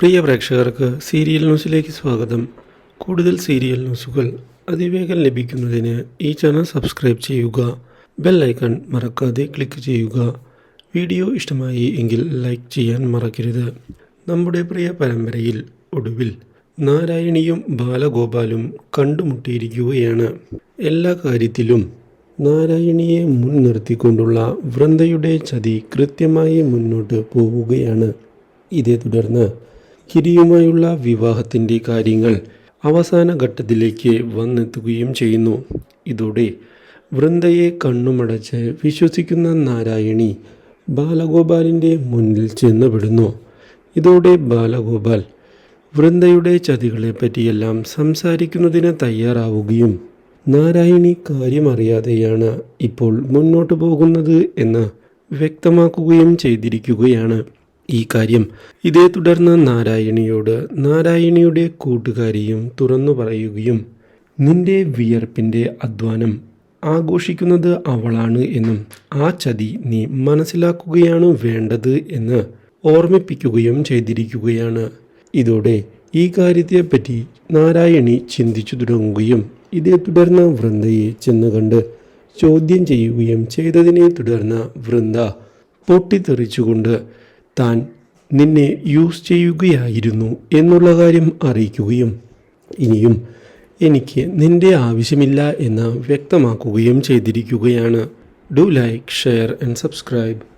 പ്രിയ പ്രേക്ഷകർക്ക് സീരിയൽ ന്യൂസിലേക്ക് സ്വാഗതം. കൂടുതൽ സീരിയൽ ന്യൂസുകൾ അതിവേഗം ലഭിക്കുന്നതിന് ഈ ചാനൽ സബ്സ്ക്രൈബ് ചെയ്യുക ബെൽ ഐക്കൺ മറക്കാതെ ക്ലിക്ക് ചെയ്യുക. വീഡിയോ ഇഷ്ടമായി എങ്കിൽ ലൈക്ക് ചെയ്യാൻ മറക്കരുത്. നമ്മുടെ പ്രിയ പരമ്പരയിൽ ഒടുവിൽ നാരായണിയും ബാലഗോപാലും കണ്ടുമുട്ടിയിരിക്കുകയാണ്. എല്ലാ കാര്യത്തിലും നാരായണിയെ മുൻനിർത്തിക്കൊണ്ടുള്ള വൃന്ദയുടെ ചതി കൃത്യമായി മുന്നോട്ട് പോവുകയാണ്. ഇതേ തുടർന്ന് കിരിയുമായുള്ള വിവാഹത്തിന്റെ കാര്യങ്ങൾ അവസാന ഘട്ടത്തിലേക്ക് വന്നെത്തുകയും ചെയ്യുന്നു. ഇതോടെ വൃന്ദയെ കണ്ണുമടച്ച് വിശ്വസിക്കുന്ന നാരായണി ബാലഗോപാലിന്റെ മുന്നിൽ ചെന്നുപെടുന്നു. ഇതോടെ ബാലഗോപാൽ വൃന്ദയുടെ ചതികളെ പറ്റിയെല്ലാം സംസാരിക്കുന്നതിന് തയ്യാറാവുകയും നാരായണി കാര്യമറിയാതെയാണ് ഇപ്പോൾ മുന്നോട്ട് പോകുന്നത് എന്ന് വ്യക്തമാക്കുകയും ചെയ്തിരിക്കുകയാണ്. ഈ കാര്യം. ഇതേ തുടർന്ന് നാരായണിയോട് നാരായണിയുടെ കൂട്ടുകാരിയും തുറന്നു പറയുകയും നിന്റെ വിയർപ്പിന്റെ അധ്വാനം ആഘോഷിക്കുന്നത് അവളാണ് എന്നും ആ ചതി നീ മനസ്സിലാക്കുകയാണ് വേണ്ടത് എന്ന് ഓർമ്മിപ്പിക്കുകയും ചെയ്തിരിക്കുകയാണ്. ഇതോടെ ഈ കാര്യത്തെപ്പറ്റി നാരായണി ചിന്തിച്ചു തുടങ്ങുകയും ഇതേ തുടർന്ന് വൃന്ദയെ ചെന്ന് കണ്ട് ചോദ്യം ചെയ്യുകയും ചെയ്തതിനെ തുടർന്ന് വൃന്ദ പൊട്ടിത്തെറിച്ചുകൊണ്ട് താൻ നിന്നെ യൂസ് ചെയ്യുകയായിരുന്നു എന്നുള്ള കാര്യം അറിയിക്കുകയും ഇനിയും എനിക്ക് നിന്റെ ആവശ്യമില്ല എന്ന് വ്യക്തമാക്കുകയും ചെയ്തിരിക്കുകയാണ്. Do like share and subscribe